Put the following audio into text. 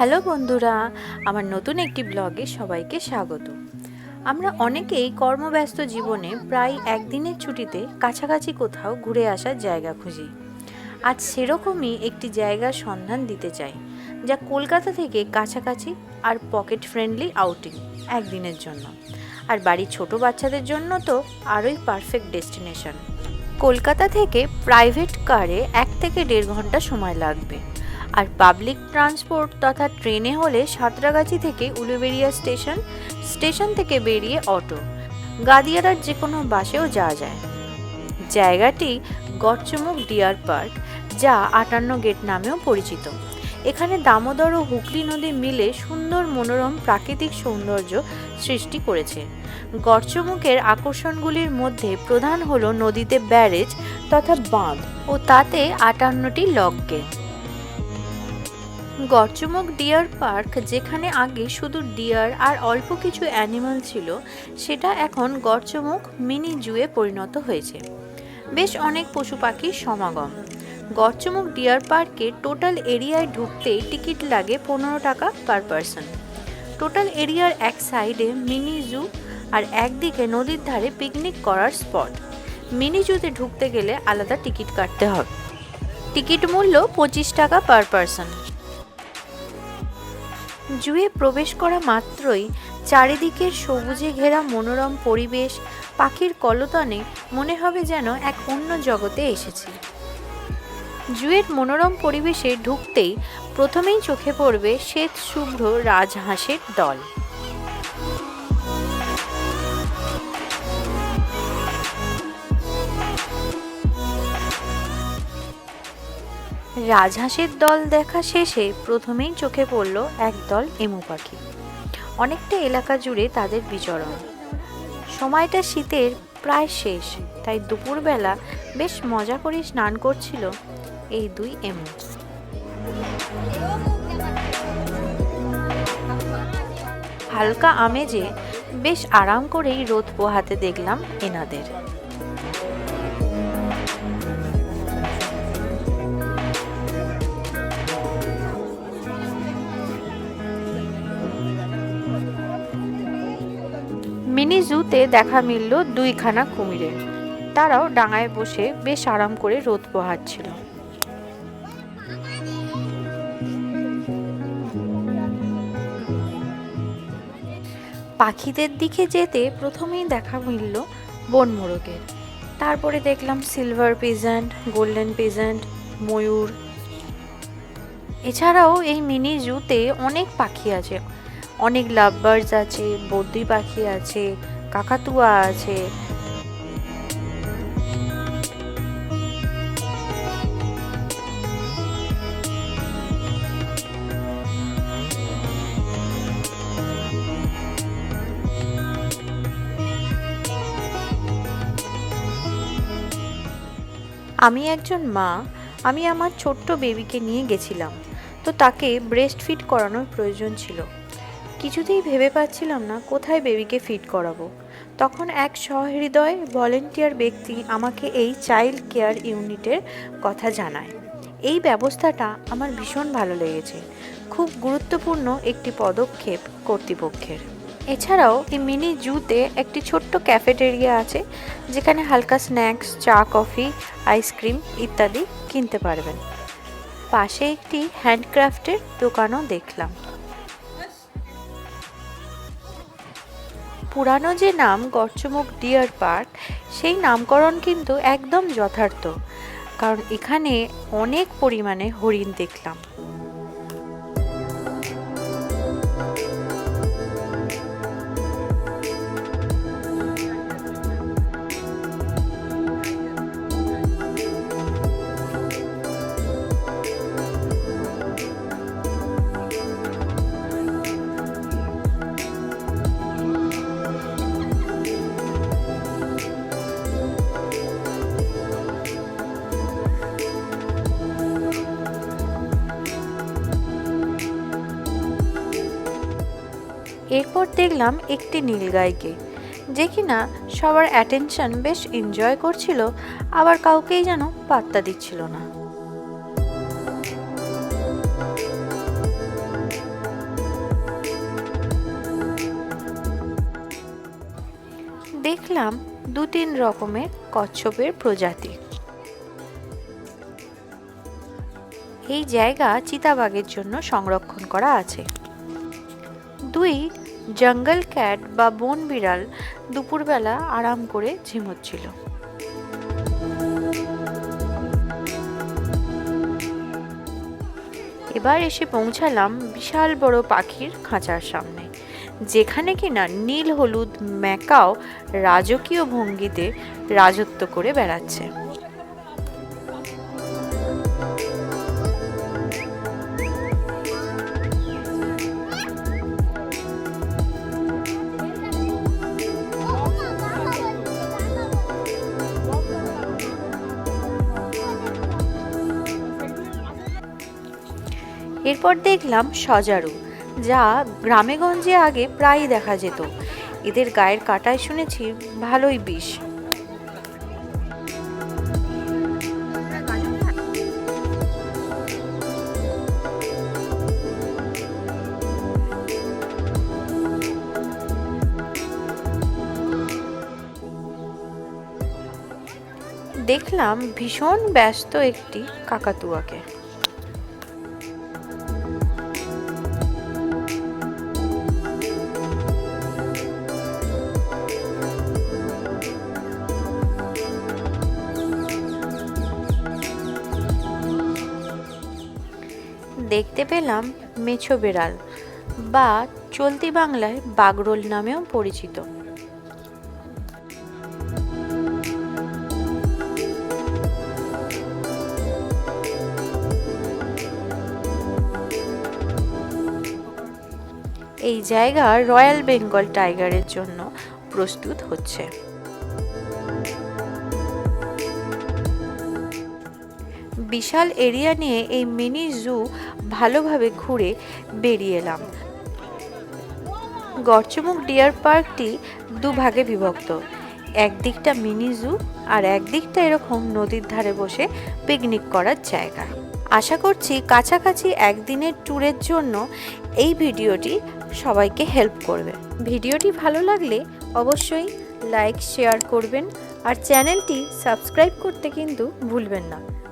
Hello বন্ধুরা, আমার নতুন একটি ব্লগে সবাইকে স্বাগত। আমরা অনেকেই কর্মব্যস্ত জীবনে প্রায় একদিনের ছুটিতে কাছাকাছি কোথাও ঘুরে আসার জায়গা খুঁজি। আজ সেরকমই একটি জায়গার সন্ধান দিতে চাই, যা কলকাতা থেকে কাছাকাছি আর পকেট ফ্রেন্ডলি আউটিং একদিনের জন্য। আর বাড়ির ছোট বাচ্চাদের জন্য তো আরোই পারফেক্ট ডেস্টিনেশন। কলকাতা থেকে প্রাইভেট কারে এক থেকে দেড় ঘণ্টা সময় লাগবে। আর পাবলিক ট্রান্সপোর্ট তথা ট্রেনে হলে সাঁতরাগাছি থেকে উলুবেড়িয়া স্টেশন স্টেশন থেকে বেরিয়ে অটো। গাদিয়ারার যে কোনো বাসেও যাওয়া যায়। জায়গাটি গড়চমুখ ডিয়ার পার্ক, যা আটান্ন গেট নামেও পরিচিত। এখানে দামোদর ও হুগলি নদী মিলে সুন্দর মনোরম প্রাকৃতিক সৌন্দর্য সৃষ্টি করেছে। গড়চমুখের আকর্ষণগুলির মধ্যে প্রধান হলো নদীতে ব্যারেজ তথা বাঁধ ও তাতে আটান্নটি লক গেট গড়চমুখ ডিয়ার পার্ক, যেখানে আগে শুধু ডিয়ার আর অল্প কিছু অ্যানিমাল ছিল, সেটা এখন গড়চমুখ মিনি জুয়ে পরিণত হয়েছে। বেশ অনেক পশু পাখির সমাগম। গড়চমুখ ডিয়ার পার্কে টোটাল এরিয়ায় ঢুকতেই টিকিট লাগে পনেরো টাকা পার পারসন। টোটাল এরিয়ার এক সাইডে মিনি জু আর একদিকে নদীর ধারে পিকনিক করার স্পট। মিনি জুতে ঢুকতে গেলে আলাদা টিকিট কাটতে হবে। টিকিট মূল্য পঁচিশ টাকা পার পারসন। জুয়ে প্রবেশ করা মাত্রই চারিদিকের সবুজে ঘেরা মনোরম পরিবেশ পাখির কলতনে মনে হবে যেন এক অন্য জগতে এসেছে। জুয়ের মনোরম পরিবেশে ঢুকতেই প্রথমেই চোখে পড়বে শ্বেত শুভ্র রাজহাঁসের দল। রাজহাঁসের দল দেখা শেষে প্রথমেই চোখে পড়ল একদল এমু পাখি। অনেকটা এলাকা জুড়ে তাদের বিচরণ। সময়টা শীতের প্রায় শেষ, তাই দুপুরবেলা বেশ মজা করে স্নান করছিল এই দুই এমু। হালকা আমেজে বেশ আরাম করেই রোদ পোহাতে দেখলাম এনাদের। মিনি জুতে দেখা মিলল দুইখানা কুমিরের। তারাও ডাঙায় বসে বেশ আরাম করে রোদ পোহাচ্ছিল। পাখিদের দিকে যেতে প্রথমেই দেখা মিলল বন মোরগের তারপরে দেখলাম সিলভার পিজেন্ট, গোল্ডেন পিজেন্ট, ময়ূর। এছাড়াও এই মিনি জুতে অনেক পাখি আছে। অনেক লাভবার্ডস আছে, বদ্রি পাখি আছে, কাকাতুয়া আছে। আমি একজন মা, আমি আমার ছোট্ট বেবিকে নিয়ে গেছিলাম। তো তাকে ব্রেস্ট ফিট করানোর প্রয়োজন ছিল। কিছুতেই ভেবে পাচ্ছিলাম না কোথায় বেবিকে ফিট করাবো। তখন এক সহৃদয় ভলেন্টিয়ার ব্যক্তি আমাকে এই চাইল্ড কেয়ার ইউনিটের কথা জানায়। এই ব্যবস্থাটা আমার ভীষণ ভালো লেগেছে। খুব গুরুত্বপূর্ণ একটি পদক্ষেপ কর্তৃপক্ষের। এছাড়াও এই মিনি জুতে একটি ছোট্ট ক্যাফেটেরিয়া আছে, যেখানে হালকা স্ন্যাক্স, চা, কফি আইসক্রিম ইত্যাদি কিনতে পারবেন। পাশে একটি হ্যান্ডক্রাফটের দোকানও দেখলাম। পুরানো যে নাম গর্চমুখ ডিয়ার পার্ক, সেই নামকরণ কিন্তু একদম যথার্থ। কারণ এখানে অনেক পরিমাণে হরিণ দেখলাম। এরপর দেখলাম একটি নীল নীলগাইকে যে কিনা সবার অ্যাটেনশন বেশ এনজয় করছিল, আবার কাউকেই যেন পাত্তা দিচ্ছিল না। দেখলাম দু তিন রকমের কচ্ছপের প্রজাতি। এই জায়গা চিতাবাগের জন্য সংরক্ষণ করা আছে। দুই জঙ্গল ক্যাট বা বন বিড়াল দুপুরবেলা আরাম করে ঝিমোচ্ছিল। এবার এসে পৌঁছালাম বিশাল বড় পাখির খাঁচার সামনে, যেখানে কিনা নীল হলুদ ম্যাকাও রাজকীয় ভঙ্গিতে রাজত্ব করে বেড়াচ্ছে। এরপর দেখলাম সজারু, যা গ্রামেগঞ্জে আগে প্রায়ই দেখা যেত। এদের গায়ের কাটায় শুনেছি ভালোই বিষ। দেখলাম ভীষণ ব্যস্ত একটি কাকাতুয়াকে। দেখতে পেলাম মেছো বেড়াল, বা চলতি বাংলায় বাগরোল নামেও পরিচিত। এই জায়গা রয়্যাল বেঙ্গল টাইগারের জন্য প্রস্তুত হচ্ছে। বিশাল এরিয়া নিয়ে এই মিনি জু ভালোভাবে ঘুরে বেরিয়ে এলাম। গরচমুখ ডিয়ার পার্কটি দুভাগে বিভক্ত। একদিকটা মিনি জু আর একদিকটা এরকম নদীর ধারে বসে পিকনিক করার জায়গা। আশা করছি কাছাকাছি একদিনের ট্যুরের জন্য এই ভিডিওটি সবাইকে হেল্প করবে। ভিডিওটি ভালো লাগলে অবশ্যই লাইক, শেয়ার করবেন আর চ্যানেলটি সাবস্ক্রাইব করতে কিন্তু ভুলবেন না।